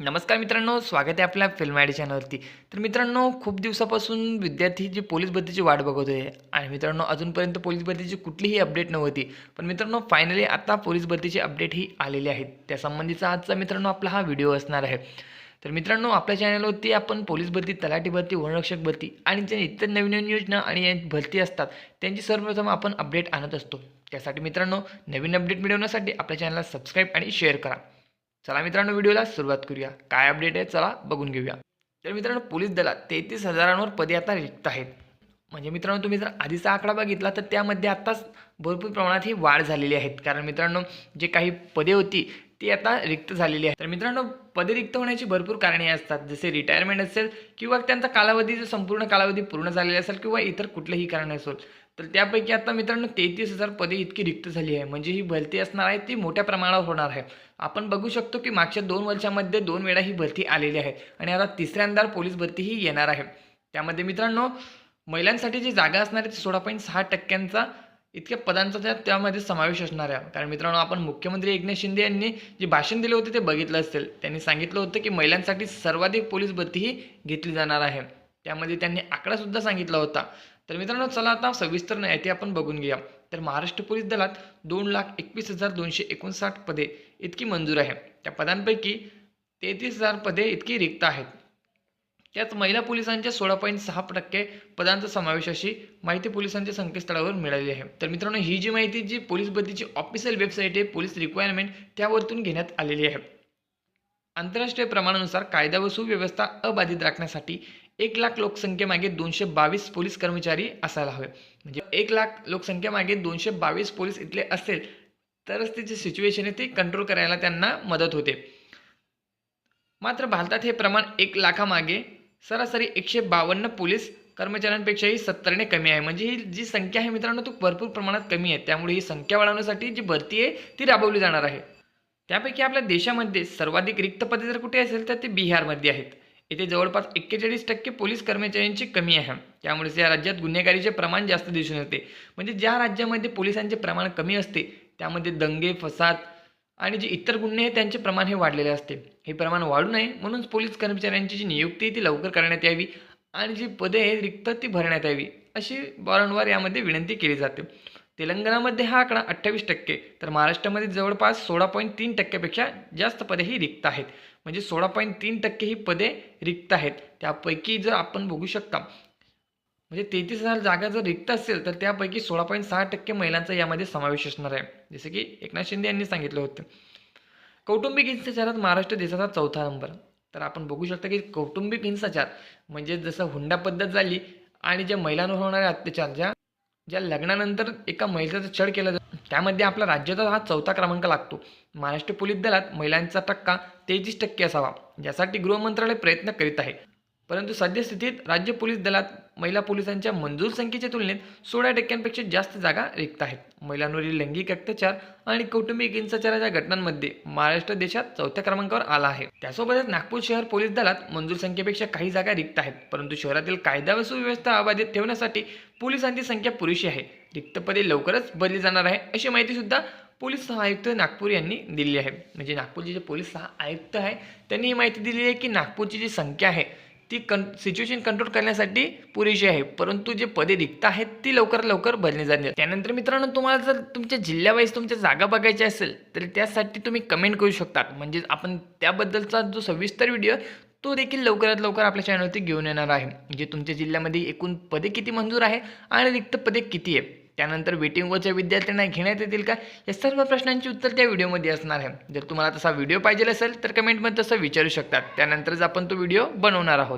नमस्कार मित्रांनो स्वागत आहे आपल्या फिल्म आयडी चॅनलवरती. तर मित्रांनो खूप दिवसापासून विद्यार्थी जी पोलीस भरतीची वाट बघत होते आणि मित्रांनो अजूनपर्यंत पोलीस भरतीची कुठलीही अपडेट नव्हती पण मित्रांनो फायनली आता पोलीस भरतीची अपडेट ही आलेली आहे. त्यासंबंधीचा आजचा मित्रांनो आपला हा व्हिडिओ असणार आहे. तर मित्रांनो आपल्या चॅनलवरती आपण पोलीस भरती तलाठी भरती वनरक्षक भरती आणि ज्या इतर नवीन नवीन योजना आणि भरती असतात त्यांची सर्वप्रथम आपण अपडेट आणत असतो. त्यासाठी मित्रांनो नवीन अपडेट मिळवण्यासाठी आपल्या चॅनलला सबस्क्राईब आणि शेअर करा. चला मित्रांनो व्हिडिओला सुरुवात करूया. काय अपडेट आहे? चला बघून घेऊया. तर मित्रांनो पोलीस दलात तेहतीस हजारांवर पदे आता रिक्त आहेत. म्हणजे मित्रांनो तुम्ही जर आधीचा आकडा बघितला तर त्यामध्ये आत्ताच भरपूर प्रमाणात ही वाढ झालेली आहेत. कारण मित्रांनो जे काही पदे होती ती आता रिक्त झालेली आहे तर मित्रांनो पदे रिक्त होण्याची भरपूर कारणे असतात. जसे रिटायरमेंट असेल किंवा त्यांचा कालावधी जो संपूर्ण कालावधी पूर्ण झालेला असेल किंवा इतर कुठलंही कारण असेल तर त्यापैकी आता मित्रांनो तेहतीस हजार पदे इतकी रिक्त झाली आहे. म्हणजे ही भरती असणार आहे ती मोठ्या प्रमाणावर होणार आहे. आपण बघू शकतो की मागच्या दोन वर्षामध्ये दोन वेळा ही भरती आलेली आहे आणि आता तिसऱ्यांदा पोलीस भरती ही येणार आहे. त्यामध्ये मित्रांनो महिलांसाठी जी जागा असणार आहे ती सोळा पॉईंट सहा टक्क्यांचा इतक्या पदांचा त्या त्यामध्ये समावेश असणार आहे. कारण मित्रांनो आपण मुख्यमंत्री एकनाथ शिंदे यांनी जे भाषण दिले होते ते बघितलं असेल. त्यांनी सांगितलं होतं की महिलांसाठी सर्वाधिक पोलीस भरती ही घेतली जाणार आहे. त्यामध्ये त्यांनी आकडासुद्धा सांगितला होता. तर मित्रांनो चला आता सविस्तर माहिती आपण बघून घेऊया. तर महाराष्ट्र पोलीस दलात दोन लाख एकवीस हजार दोनशे एकोणसाठ पदे इतकी मंजूर आहे. त्या पदांपैकी तेहतीस हजार पदे इतकी रिक्त आहेत. त्यात महिला पोलिसांच्या सोळा पॉईंट सहा टक्के पदांचा समावेश अशी माहिती पोलिसांच्या संकेतस्थळावर मिळाली आहे. तर मित्रांनो ही जी माहिती जी पोलीस भरतीची ऑफिशियल वेबसाईट आहे पोलीस रिक्वायरमेंट त्यावरतून घेण्यात आलेली आहे. आंतरराष्ट्रीय प्रमाणानुसार कायदा व सुव्यवस्था अबाधित राखण्यासाठी एक लाख लोकसंख्येमागे दोनशे बावीस पोलीस कर्मचारी असायला हवे. म्हणजे एक लाख लोकसंख्येमागे दोनशे बावीस पोलीस इथले असेल तरच ते जे सिच्युएशन आहे ते कंट्रोल करायला त्यांना मदत होते. मात्र भारतात हे प्रमाण एक लाखामागे सरासरी एकशे बावन्न पोलीस कर्मचाऱ्यांपेक्षाही सत्तरने कमी आहे. म्हणजे ही जी संख्या आहे मित्रांनो तो भरपूर प्रमाणात कमी आहे. त्यामुळे ही संख्या वाढवण्यासाठी जी भरती आहे ती राबवली जाणार आहे. त्यापैकी आपल्या देशामध्ये सर्वाधिक रिक्त पदे जर कुठे असेल तर ते बिहारमध्ये आहेत. येथे जवळपास एक्केचाळीस टक्के पोलीस कर्मचाऱ्यांची कमी आहे. त्यामुळेच या राज्यात गुन्हेगारीचे प्रमाण जास्त दिसून येते. म्हणजे ज्या राज्यामध्ये पोलिसांचे प्रमाण कमी असते त्यामध्ये दंगे फसाद आणि जे इतर गुन्हे आहेत त्यांचे प्रमाण हे वाढलेले असते. हे प्रमाण वाढू नये म्हणून पोलीस कर्मचाऱ्यांची जी नियुक्ती आहे ती लवकर करण्यात यावी आणि जी पदे आहेत रिक्त ती भरण्यात यावी अशी वारंवार यामध्ये विनंती केली जाते. तेलंगणामध्ये हा आकडा अठ्ठावीस टक्के तर महाराष्ट्रामध्ये जवळपास सोळा पॉईंट तीन टक्क्यापेक्षा जास्त पदे ही रिक्त आहेत. म्हणजे सोळा पॉईंट तीन टक्के ही पदे रिक्त आहेत. त्यापैकी जर आपण बघू शकता म्हणजे तेहतीस हजार जागा जर रिक्त असेल तर त्यापैकी सोळा पॉईंट सहा टक्के महिलांचा यामध्ये समावेश असणार आहे. जसे की एकनाथ शिंदे यांनी सांगितलं होतं. कौटुंबिक हिंसाचारात महाराष्ट्र देशाचा चौथा नंबर. तर आपण बघू शकता की कौटुंबिक हिंसाचार म्हणजे जसं हुंडा पद्धत झाली आणि ज्या महिलांवर होणाऱ्या अत्याचार ज्या ज्या लग्नानंतर एका महिलेचा छळ केला जातो त्यामध्ये आपला राज्याचा हा चौथा क्रमांक लागतो. महाराष्ट्र पोलीस दलात महिलांचा टक्का तेहतीस टक्के असावा यासाठी गृहमंत्रालय प्रयत्न करीत आहे. परंतु सद्यस्थितीत राज्य पोलीस दलात महिला पोलिसांच्या मंजूर संख्येच्या तुलनेत सोळा टक्क्यांपेक्षा जास्त जागा रिक्त आहेत. महिलांवरील लैंगिक अत्याचार आणि कौटुंबिक हिंसाचाराच्या घटनांमध्ये महाराष्ट्र देशात चौथ्या क्रमांकावर आला आहे. त्यासोबतच नागपूर शहर पोलीस दलात मंजूर संख्येपेक्षा काही जागा रिक्त आहेत. परंतु शहरातील कायदा व सुव्यवस्था अबाधित ठेवण्यासाठी पोलिसांची संख्या पुरेशी आहे. रिक्त पदे लवकरच भरली जाणार आहे अशी माहिती सुद्धा पोलीस सहायुक्त नागपूर यांनी दिली आहे. म्हणजे नागपूरचे जे पोलीस सहा आयुक्त आहे त्यांनी ही माहिती दिली आहे की नागपूरची जी संख्या आहे ती कं सिच्युएशन कंट्रोल करण्यासाठी पुरेशी आहे. परंतु जे पदे रिक्त आहेत ती लवकर लवकर भरली जाते त्यानंतर मित्रांनो तुम्हाला जर तुमच्या जिल्ह्यावाईज तुमच्या जागा बघायच्या असेल तर त्यासाठी तुम्ही कमेंट करू शकतात. म्हणजे आपण त्याबद्दलचा जो सविस्तर व्हिडिओ तो देखील लवकरात लवकर आपल्या चॅनलवरती घेऊन येणार आहे. म्हणजे तुमच्या जिल्ह्यामध्ये एकूण पदे किती मंजूर आहे आणि रिक्त पदे किती आहे त्यानंतर वेटिंगवरच्या विद्यार्थ्यांना घेण्यात येतील का? या सर्व प्रश्नांची उत्तर त्या व्हिडिओमध्ये असणार आहे. जर तुम्हाला तसा व्हिडिओ पाहिजे असेल तर कमेंटमध्ये तसं विचारू शकतात. त्यानंतरच आपण तो व्हिडिओ बनवणार आहोत.